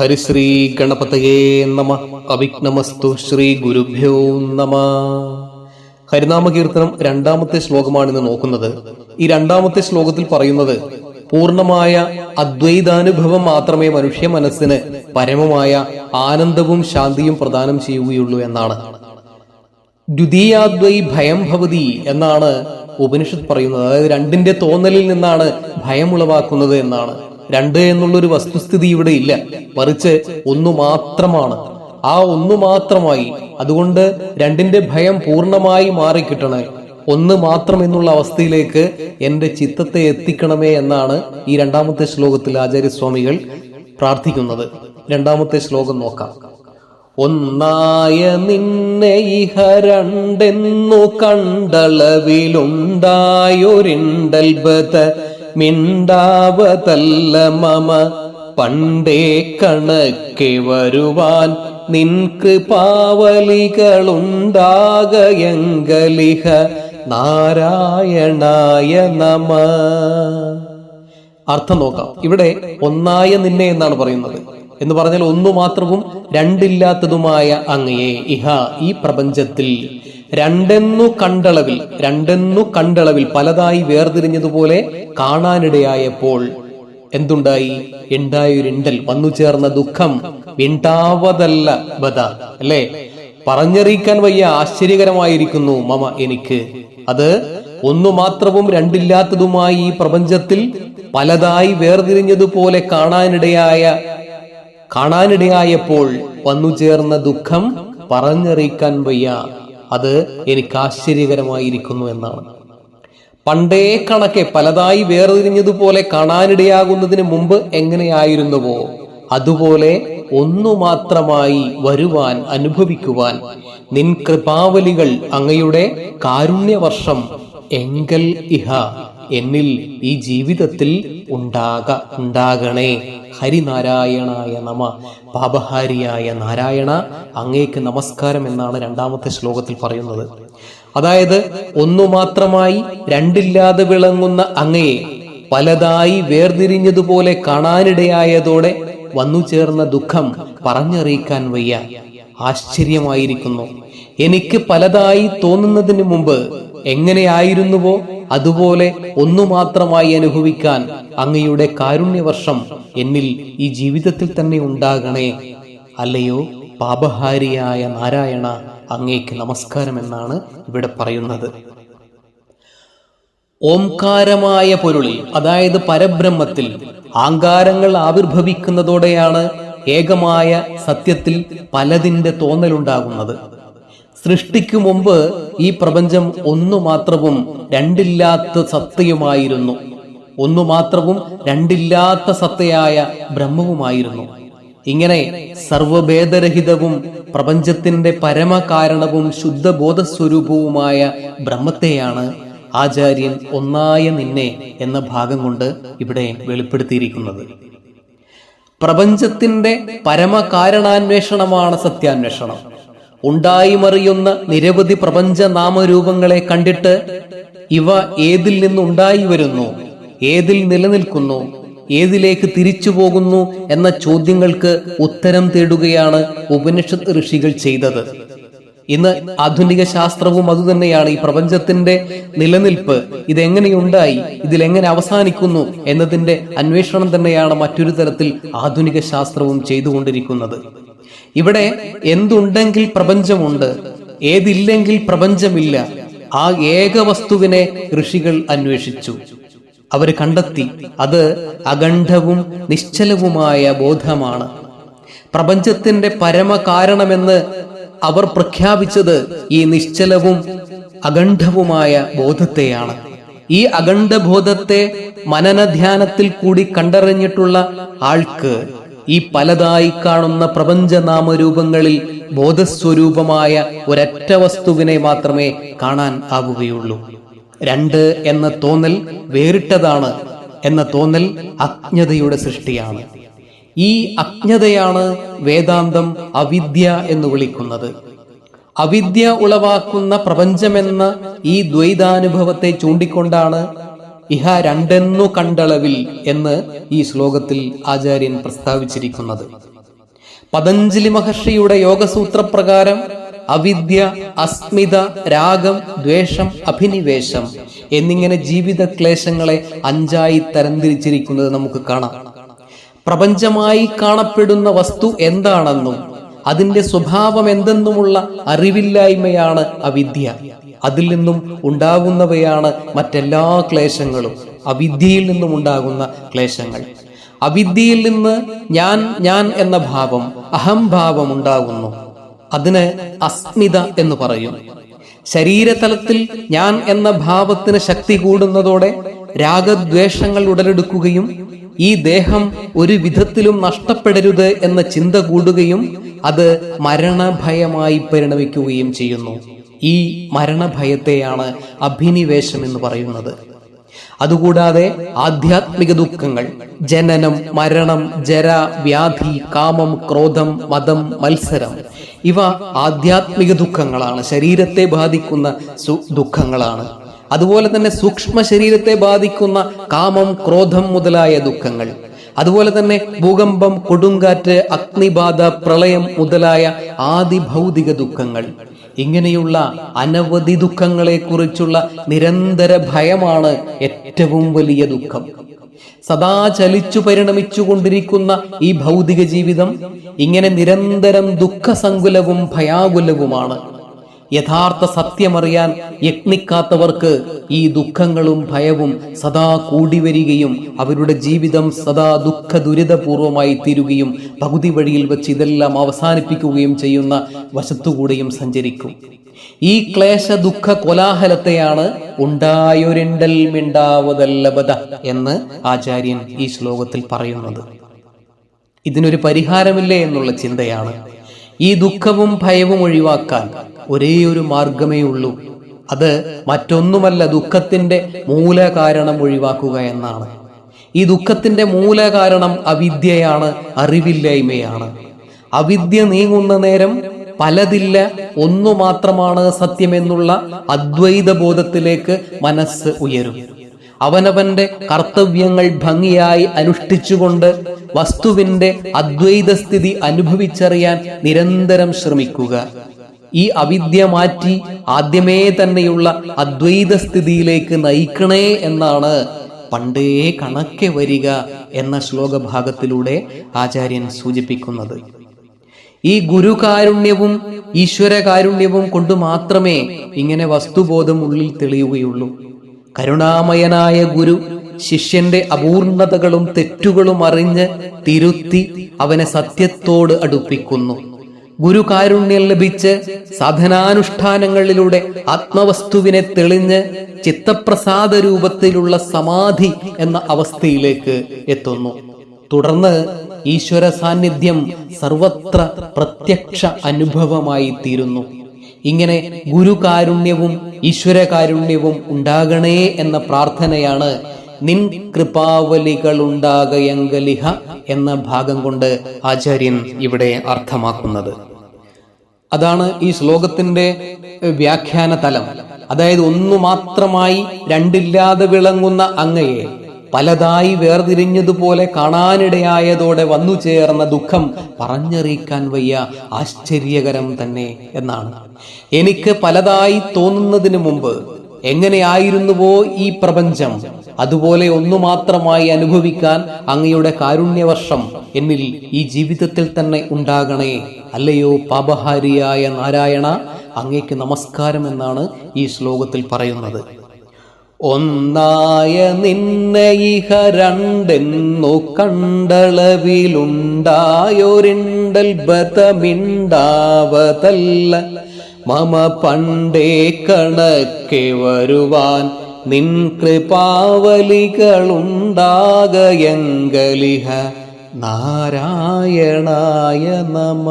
ഹരിശ്രീ ഗണപതയേ നമ. അവിഘ്നമസ്തു ശ്രീ ഗുരുഭ്യോ നമ. ഹരിനാമകീർത്തനം രണ്ടാമത്തെ ശ്ലോകമാണ് ഇന്ന് നോക്കുന്നത്. ഈ രണ്ടാമത്തെ ശ്ലോകത്തിൽ പറയുന്നത് പൂർണമായ അദ്വൈതാനുഭവം മാത്രമേ മനുഷ്യ മനസ്സിന് പരമമായ ആനന്ദവും ശാന്തിയും പ്രദാനം ചെയ്യുകയുള്ളൂ എന്നാണ്. ദ്വിതീയാദ്വൈ ഭയം ഭവതി എന്നാണ് ഉപനിഷത്ത് പറയുന്നത്. അതായത് രണ്ടിന്റെ തോന്നലിൽ നിന്നാണ് ഭയം ഉളവാക്കുന്നത് എന്നാണ്. രണ്ട് എന്നുള്ളൊരു വസ്തുസ്ഥിതി ഇവിടെ ഇല്ല. മറിച്ച് ഒന്നു മാത്രമാണ്. ആ ഒന്നു മാത്രമായി അതുകൊണ്ട് രണ്ടിന്റെ ഭയം പൂർണമായി മാറിക്കിട്ടണേ. ഒന്ന് മാത്രം എന്നുള്ള അവസ്ഥയിലേക്ക് എന്റെ ചിത്തത്തെ എത്തിക്കണമേ എന്നാണ് ഈ രണ്ടാമത്തെ ശ്ലോകത്തിൽ ആചാര്യസ്വാമികൾ പ്രാർത്ഥിക്കുന്നത്. രണ്ടാമത്തെ ശ്ലോകം നോക്കാം. ഒന്നായ നിന്നെ ഇഹ രണ്ടെന്നു കണ്ടളവിലുണ്ടായൊരിണ്ടൽബത മിണ്ടാവതല്ല മമ. പണ്ടേ കണക്കെ വരുവാൻ നിൻ കൃപാവലികളുണ്ടാകയങ്കലിഹ നാരായണായ നമ. അർത്ഥം നോക്കാം. ഇവിടെ ഒന്നായ നിന്നെ എന്നാണ് പറയുന്നത്. എന്ന് പറഞ്ഞാൽ ഒന്നു മാത്രവും രണ്ടില്ലാത്തതുമായ അങ്ങയെ. ഇഹ ഈ പ്രപഞ്ചത്തിൽ രണ്ടെന്നു കണ്ടളവിൽ രണ്ടെന്നു കണ്ടളവിൽ പലതായി വേർതിരിഞ്ഞതുപോലെ കാണാനിടയായപ്പോൾ എന്തുണ്ടായി? ഉണ്ടായൊരിണ്ടൽ വന്നു ചേർന്ന ദുഃഖം വിണ്ടാവതല്ല ബദ അല്ലേ? പറഞ്ഞറിയിക്കാൻ വയ്യ ആശ്ചര്യകരമായിരിക്കുന്നു മമ എനിക്ക്. അത് ഒന്നു മാത്രവും രണ്ടില്ലാത്തതുമായി ഈ പ്രപഞ്ചത്തിൽ പലതായി വേർതിരിഞ്ഞതുപോലെ കാണാനിടയായ കാണാനിടയായപ്പോൾ വന്നു ചേർന്ന ദുഃഖം പറഞ്ഞറിയിക്കാൻ വയ്യ. അത് എനിക്ക് ആശ്ചര്യകരമായിരിക്കുന്നു എന്നാണ്. പണ്ടേ കണക്കെ പലതായി വേർതിരിഞ്ഞതുപോലെ കാണാനിടയാകുന്നതിന് മുമ്പ് എങ്ങനെയായിരുന്നുവോ അതുപോലെ ഒന്നു മാത്രമായി വരുവാൻ അനുഭവിക്കുവാൻ നിൻ കൃപാവലികൾ അങ്ങയുടെ കാരുണ്യവർഷം എങ്കൽ ഇഹ. എന്നിൽ ഈ ജീവിതത്തിൽ ഉണ്ടാക ഉണ്ടാകണേ. ഹരിനാരായണായ നമ പാപഹാരിയായ നാരായണ അങ്ങേക്ക് നമസ്കാരം എന്നാണ് രണ്ടാമത്തെ ശ്ലോകത്തിൽ പറയുന്നത്. അതായത് ഒന്നു മാത്രമായി രണ്ടില്ലാതെ വിളങ്ങുന്ന അങ്ങയെ പലതായി വേർതിരിഞ്ഞതുപോലെ കാണാനിടയായതോടെ വന്നു ചേർന്ന ദുഃഖം പറഞ്ഞറിയിക്കാൻ വയ്യ. ആശ്ചര്യമായിരിക്കുന്നു. എനിക്ക് പലതായി തോന്നുന്നതിന് മുമ്പ് എങ്ങനെയായിരുന്നുവോ? അതുപോലെ ഒന്നു മാത്രമായി അനുഭവിക്കാൻ അങ്ങയുടെ കാരുണ്യവർഷം എന്നിൽ ഈ ജീവിതത്തിൽ തന്നെ ഉണ്ടാകണേ. അല്ലയോ? പാപഹാരിയായ നാരായണ അങ്ങേക്ക് നമസ്കാരം എന്നാണ് ഇവിടെ പറയുന്നത്. ഓംകാരമായ പൊരുളിൽ അതായത് പരബ്രഹ്മത്തിൽ ആങ്കാരങ്ങൾ ആവിർഭവിക്കുന്നതോടെയാണ് ഏകമായ സത്യത്തിൽ പലതിന്റെ തോന്നലുണ്ടാകുന്നത്. സൃഷ്ടിക്കു മുമ്പ് ഈ പ്രപഞ്ചം ഒന്നു മാത്രവും രണ്ടില്ലാത്ത സത്തയുമായിരുന്നു. ഒന്നു മാത്രവും രണ്ടില്ലാത്ത സത്തയായ ബ്രഹ്മവുമായിരുന്നു. ഇങ്ങനെ സർവഭേദരഹിതവും പ്രപഞ്ചത്തിന്റെ പരമകാരണവും ശുദ്ധബോധസ്വരൂപവുമായ ബ്രഹ്മത്തെയാണ് ആചാര്യൻ ഒന്നായ നിന്നെ എന്ന ഭാഗം കൊണ്ട് ഇവിടെ വെളിപ്പെടുത്തിയിരിക്കുന്നത്. പ്രപഞ്ചത്തിന്റെ പരമകാരണാന്വേഷണമാണ് സത്യാന്വേഷണം. ഉണ്ടായി മറിയുന്ന നിരവധി പ്രപഞ്ച നാമരൂപങ്ങളെ കണ്ടിട്ട് ഇവ ഏതിൽ നിന്നുണ്ടായി വരുന്നു? ഏതിൽ നിലനിൽക്കുന്നു? ഏതിലേക്ക് തിരിച്ചു പോകുന്നു എന്ന ചോദ്യങ്ങൾക്ക് ഉത്തരം തേടുകയാണ് ഉപനിഷത്ത് ഋഷികൾ ചെയ്തത്. ഇന്ന് ആധുനിക ശാസ്ത്രവും അതുതന്നെയാണ് ഈ പ്രപഞ്ചത്തിന്റെ നിലനിൽപ്പ്. ഇതെങ്ങനെയുണ്ടായി? ഇതിലെങ്ങനെ അവസാനിക്കുന്നു എന്നതിന്റെ അന്വേഷണം തന്നെയാണ് മറ്റൊരു തരത്തിൽ ആധുനിക ശാസ്ത്രവും ചെയ്തുകൊണ്ടിരിക്കുന്നത്. ഇവിടെ എന്തുണ്ടെങ്കിൽ പ്രപഞ്ചമുണ്ട് ഏതില്ലെങ്കിൽ പ്രപഞ്ചമില്ല. ആ ഏക വസ്തുവിനെ ഋഷികൾ അന്വേഷിച്ചു. അവർ കണ്ടെത്തി അത് അഖണ്ഡവും നിശ്ചലവുമായ ബോധമാണ്. പ്രപഞ്ചത്തിന്റെ പരമകാരണമെന്ന് അവർ പ്രഖ്യാപിച്ചത് ഈ നിശ്ചലവും അഖണ്ഡവുമായ ബോധത്തെയാണ്. ഈ അഖണ്ഡബോധത്തെ മനനധ്യാനത്തിൽ കൂടി കണ്ടറിഞ്ഞിട്ടുള്ള ആൾക്ക് ഈ പലതായി കാണുന്ന പ്രപഞ്ച നാമരൂപങ്ങളിൽ ബോധസ്വരൂപമായ ഒരൊറ്റ വസ്തുവിനെ മാത്രമേ കാണാൻ ആകുകയുള്ളൂ. രണ്ട് എന്ന തോന്നൽ വേറിട്ടതാണ് എന്ന തോന്നൽ അജ്ഞതയുടെ സൃഷ്ടിയാണ്. ഈ അജ്ഞതയാണ് വേദാന്തം അവിദ്യ എന്ന് വിളിക്കുന്നത്. അവിദ്യ ഉളവാക്കുന്ന പ്രപഞ്ചമെന്ന ഈ ദ്വൈതാനുഭവത്തെ ചൂണ്ടിക്കൊണ്ടാണ് ഇഹ രണ്ടെന്നു കണ്ടളവിൽ എന്ന് ഈ ശ്ലോകത്തിൽ ആചാര്യൻ പ്രസ്താവിച്ചിരിക്കുന്നത്. പതഞ്ജലി മഹർഷിയുടെ യോഗസൂത്രപ്രകാരം അവിദ്യ അസ്മിത രാഗം ദ്വേഷം അഭിനിവേശം എന്നിങ്ങനെ ജീവിത ക്ലേശങ്ങളെ അഞ്ചായി തരംതിരിച്ചിരിക്കുന്നത് നമുക്ക് കാണാം. പ്രപഞ്ചമായി കാണപ്പെടുന്ന വസ്തു എന്താണെന്നും അതിന്റെ സ്വഭാവം എന്തെന്നുമുള്ള അറിവില്ലായ്മയാണ് അവിദ്യ. അതിൽ നിന്നും ഉണ്ടാകുന്നവയാണ് മറ്റെല്ലാ ക്ലേശങ്ങളും. അവിദ്യയിൽ നിന്നും ഉണ്ടാകുന്ന ക്ലേശങ്ങൾ. അവിദ്യയിൽ നിന്ന് ഞാൻ ഞാൻ എന്ന ഭാവം അഹംഭാവം ഉണ്ടാകുന്നു. അതിന് അസ്മിത എന്ന് പറയും. ശരീരതലത്തിൽ ഞാൻ എന്ന ഭാവത്തിന് ശക്തി കൂടുന്നതോടെ രാഗദ്വേഷങ്ങൾ ഉടലെടുക്കുകയും ഈ ദേഹം ഒരു വിധത്തിലും നഷ്ടപ്പെടരുത് എന്ന ചിന്ത കൂടുകയും അത് മരണഭയമായി പരിണമിക്കുകയും ചെയ്യുന്നു. ഈ മരണഭയത്തെയാണ് അഭിനിവേശം എന്ന് പറയുന്നത്. അതുകൂടാതെ ആധ്യാത്മിക ദുഃഖങ്ങൾ ജനനം മരണം ജര വ്യാധി കാമം ക്രോധം മതം മത്സരം ഇവ ആധ്യാത്മിക ദുഃഖങ്ങളാണ്. ശരീരത്തെ ബാധിക്കുന്ന ദുഃഖങ്ങളാണ്. അതുപോലെ തന്നെ സൂക്ഷ്മ ശരീരത്തെ ബാധിക്കുന്ന കാമം ക്രോധം മുതലായ ദുഃഖങ്ങൾ അതുപോലെ തന്നെ ഭൂകമ്പം കൊടുങ്കാറ്റ് അഗ്നിബാധ പ്രളയം മുതലായ ആദിഭൗതിക ദുഃഖങ്ങൾ ഇങ്ങനെയുള്ള അനവധി ദുഃഖങ്ങളെ കുറിച്ചുള്ള നിരന്തര ഭയമാണ് ഏറ്റവും വലിയ ദുഃഖം. സദാ ചലിച്ചു പരിണമിച്ചു കൊണ്ടിരിക്കുന്ന ഈ ഭൗതിക ജീവിതം ഇങ്ങനെ നിരന്തരം ദുഃഖസങ്കുലവും ഭയാകുലവുമാണ്. യഥാർത്ഥ സത്യമറിയാൻ യത്നിക്കാത്തവർക്ക് ഈ ദുഃഖങ്ങളും ഭയവും സദാ കൂടി വരികയും അവരുടെ ജീവിതം സദാ ദുഃഖ ദുരിതപൂർവമായി തീരുകയും പകുതി വഴിയിൽ വെച്ച് ഇതെല്ലാം അവസാനിപ്പിക്കുകയും ചെയ്യുന്ന വശത്തുകൂടെയും സഞ്ചരിക്കും. ഈ ക്ലേശ ദുഃഖ കോലാഹലത്തെയാണ് ഉണ്ടായൊരിണ്ടൽ മിണ്ടാവതല്ലബത എന്ന് ആചാര്യൻ ഈ ശ്ലോകത്തിൽ പറയുന്നത്. ഇതിനൊരു പരിഹാരമില്ലേ എന്നുള്ള ചിന്തയാണ്. ഈ ദുഃഖവും ഭയവും ഒഴിവാക്കാൻ ഒരേ ഒരു മാർഗമേ ഉള്ളൂ. അത് മറ്റൊന്നുമല്ല ദുഃഖത്തിന്റെ മൂലകാരണം ഒഴിവാക്കുക എന്നാണ്. ഈ ദുഃഖത്തിന്റെ മൂലകാരണം അവിദ്യയാണ് അറിവില്ലായ്മയാണ്. അവിദ്യ നീങ്ങുന്ന നേരം പലതില്ല ഒന്നു മാത്രമാണ് സത്യമെന്നുള്ള അദ്വൈത ബോധത്തിലേക്ക് മനസ്സ് ഉയരും. അവനവന്റെ കർത്തവ്യങ്ങൾ ഭംഗിയായി അനുഷ്ഠിച്ചുകൊണ്ട് വസ്തുവിന്റെ അദ്വൈത സ്ഥിതി അനുഭവിച്ചറിയാൻ നിരന്തരം ശ്രമിക്കുക. ഈ അവിദ്യ മാറ്റി ആദ്യമേ തന്നെയുള്ള അദ്വൈത സ്ഥിതിയിലേക്ക് നയിക്കണേ എന്നാണ് പണ്ടേ കണക്കെ വരിക എന്ന ശ്ലോകഭാഗത്തിലൂടെ ആചാര്യൻ സൂചിപ്പിക്കുന്നത്. ഈ ഗുരുകാരുണ്യവും ഈശ്വരകാരുണ്യവും കൊണ്ട് മാത്രമേ ഇങ്ങനെ വസ്തുബോധം ഉള്ളിൽ തെളിയുകയുള്ളൂ. കരുണാമയനായ ഗുരു ശിഷ്യന്റെ അപൂർണതകളും തെറ്റുകളും അറിഞ്ഞ് തിരുത്തി അവനെ സത്യത്തോട് അടുപ്പിക്കുന്നു. ഗുരുകാരുണ്യം ലഭിച്ച് സാധനാനുഷ്ഠാനങ്ങളിലൂടെ ആത്മവസ്തുവിനെ തെളിഞ്ഞ് ചിത്തപ്രസാദ രൂപത്തിലുള്ള സമാധി എന്ന അവസ്ഥയിലേക്ക് എത്തുന്നു. തുടർന്ന് ഈശ്വര സാന്നിധ്യം സർവത്ര പ്രത്യക്ഷ അനുഭവമായി തീരുന്നു. ഇങ്ങനെ ഗുരുകാരുണ്യവും ഈശ്വരകാരുണ്യവും ഉണ്ടാകണേ എന്ന പ്രാർത്ഥനയാണ് നിൻ കൃപാവലികളുണ്ടാകയങ്കലിഹ എന്ന ഭാഗം കൊണ്ട് ആചാര്യൻ ഇവിടെ അർത്ഥമാക്കുന്നത്. അതാണ് ഈ ശ്ലോകത്തിന്റെ വ്യാഖ്യാന തലം. അതായത് ഒന്നു മാത്രമായി രണ്ടില്ലാതെ വിളങ്ങുന്ന അങ്ങയെ പലതായി വേർതിരിഞ്ഞതുപോലെ കാണാനിടയായതോടെ വന്നു ചേർന്ന ദുഃഖം പറഞ്ഞറിയിക്കാൻ വയ്യ ആശ്ചര്യകരം തന്നെ എന്നാണ്. എനിക്ക് പലതായി തോന്നുന്നതിന് മുമ്പ് എങ്ങനെയായിരുന്നുവോ ഈ പ്രപഞ്ചം? അതുപോലെ ഒന്നു മാത്രമായി അനുഭവിക്കാൻ അങ്ങയുടെ കാരുണ്യവർഷം എന്നിൽ ഈ ജീവിതത്തിൽ തന്നെ ഉണ്ടാകണേ. അല്ലയോ പാപഹാരിയായ നാരായണ അങ്ങേക്ക് നമസ്കാരം എന്നാണ് ഈ ശ്ലോകത്തിൽ പറയുന്നത്. ഒന്നായ നിന്നെ ഇഹ രണ്ടെന്നു കണ്ടളവിലുണ്ടായൊരിണ്ടൽ ബതമിണ്ടാവതല്ല മമ പണ്ടേ കണക്കെ വരുവാൻ നിൻ കൃപാവലികളുണ്ടാകയങ്കലിഹ നാരായണായ നമ.